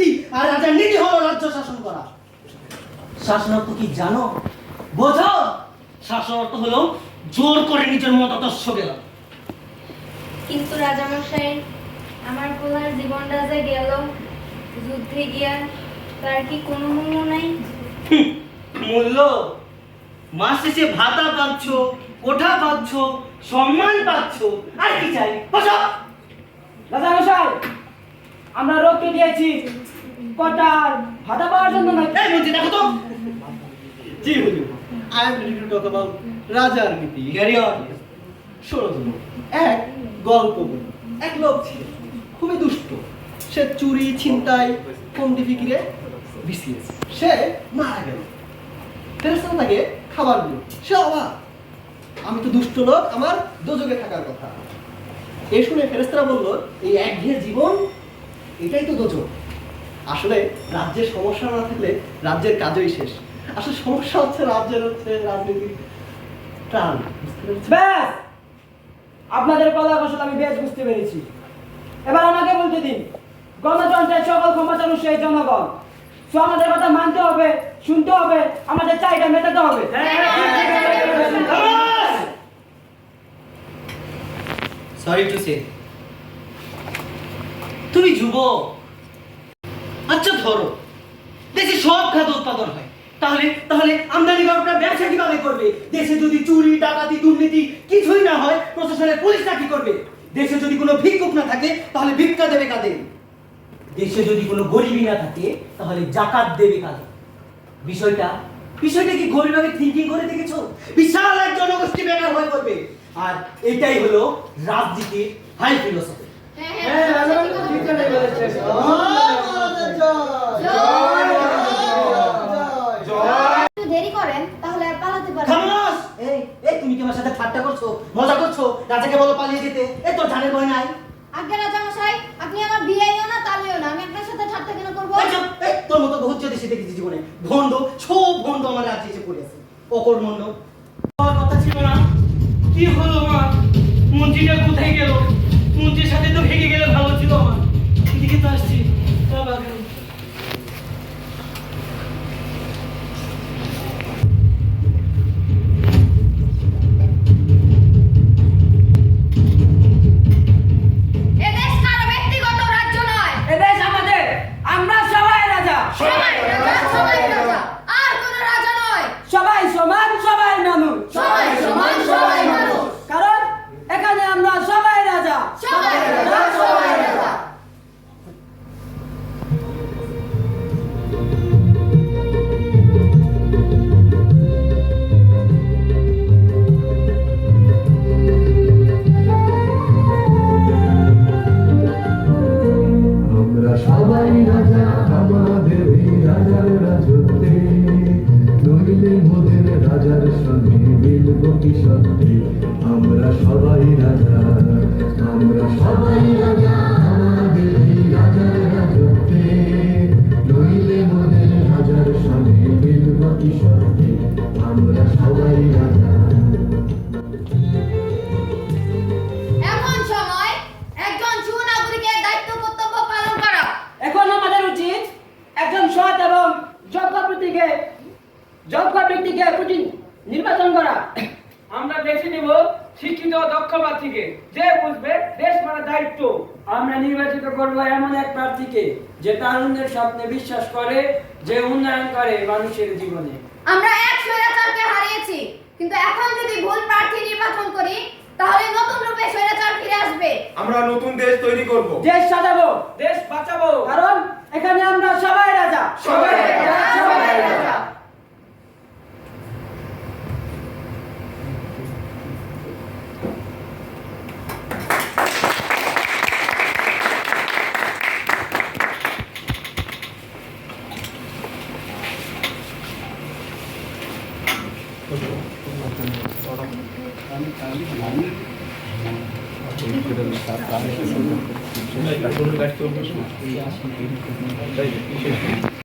রাজনীতি আর রাজার নীতি হলো রাজ্য শাসন করা। শাসন অর্থ কি জানো? বোঝো? শাসন অর্থ হলো জোর করে নিজের মতাদর্শ গেল কিন্তু রাজামশাই আমার পোলার জীবনটা যে গেল যুদ্ধে গিয়া তার কি কোনো মূল্য নাই? মূল্য? মাস শেষে ভাতা পাচ্ছ কোঠা পাচ্ছ সম্মান পাচ্ছ আর কি চাই? বসো! আমরা রক্ত দিয়েছি। কটার ভাতা পাওয়ার জন্য না এই মন্ত্রী দেখো তো। জি হুজুর। I am ready to talk about রাজার নীতি। ক্যারি অন শোনো এক গল্প বলি। এক লোক ছিল। খুবই দুষ্ট। সে চুরি ছিনতাই কমতি ফিকিরে বিসিএস সে মারা গেল। ফেরেস্তারা তাকে খাবার দিল। সে অবাক। আমি তো দুষ্ট লোক আমার দোজকে থাকার কথা। এ শুনে ফেরেস্তারা বলল এই একঘেয়ে জীবন এটাই তো দোজক আসলে রাজ্যের সমস্যা না থাকলে রাজ্যের কাজই শেষ আসলে সমস্যা হচ্ছে রাজ্যের হচ্ছে রাজনীতির পেরেছ? ব্যাস আপনাদের কলা কৌশল আমি বেশ বুঝতে পেরেছি এবার আমাকে বলতে দিন গণতন্ত্রের সকল ক্ষমতার উৎস এই জনগণ তো আমাদের কথা মানতে হবে শুনতে হবে আমাদের চাহিদা মেটাতে হবে সরি টু সে যুবক আচ্ছা ধরো। দেশে সব খাদ্য উৎপাদন হয়। তাহলে তাহলে আমদানি করাটা ব্যবসা কীভাবে করবে? দেশে যদি চুরি, ডাকাতি, দুর্নীতি কিছুই না হয়, প্রশাসনের পুলিশটা কি করবে? দেশে যদি কোনো ভিক্ষুক না থাকে, তাহলে ভিক্ষা দেবে কাদের? দেশে যদি কোনো গরিবই না থাকে, তাহলে জাকাত দেবে কাদের? বিষয়টা বিষয়টা কি গভীরভাবে থিঙ্কিং করে দেখেছ? বিশাল এক জনগোষ্ঠী বেকার হয়ে পড়বে। আর এটাই হলো রাজনীতির হাই ফিলোসফি কি আমার সাথে ঠাট্টা করছ মজা করছ রাজাকে বলো পালিয়ে যেতে। এই তোর জানের ভয় নাই আজ্ঞা রাজামশাই আপনি আমার বিয়েও না তালিও না আমি আপনার সাথে ঠাট্টা কেন করব? এই চুপ, তোর মতো বহুত দেশে দেখেছি জীবনে ভণ্ড সব ভণ্ড আমার রাজ্যে এসে পড়ে আছে। আমার কথা ছিল না। কি হলো মা মন্ত্রীটা কোথায় গেল? মন্ত্রীর সাথে তো ভেঙে গেলে ভালো ছিল আমার। এদিকে তো আসছি। রাজত্বে, নইলে মোদের রাজার সঙ্গে মিলব কি সত্যি? আমরা সবাই রাজা, আমরা সবাই রাজা। আমাদের রাজার সঙ্গে মিলব কি আমরা সবাই রাজা। শিক্ষিত দক্ষ প্রার্থীকে যে বুঝবে দেশ মানে দায়িত্ব। আমরা নির্বাচিত করব এমন এক প্রার্থীকে যে তারুণ্যের স্বপ্নে বিশ্বাস করে যে উন্নয়ন করে মানুষের জীবনে। আমরা এক স্বৈরাচারকে হারিয়েছি কিন্তু এখন যদি ভুল প্রার্থী নির্বাচন করি তাহলে নতুন রূপে স্বৈরাচার ফিরে আসবে। আমরা নতুন দেশ তৈরি করব। দেশ সাজাবো। দেশ বাঁচাবো। কারণ এখানে আমরা সবাই রাজা। সবাই রাজা, সবাই রাজা। Thank you.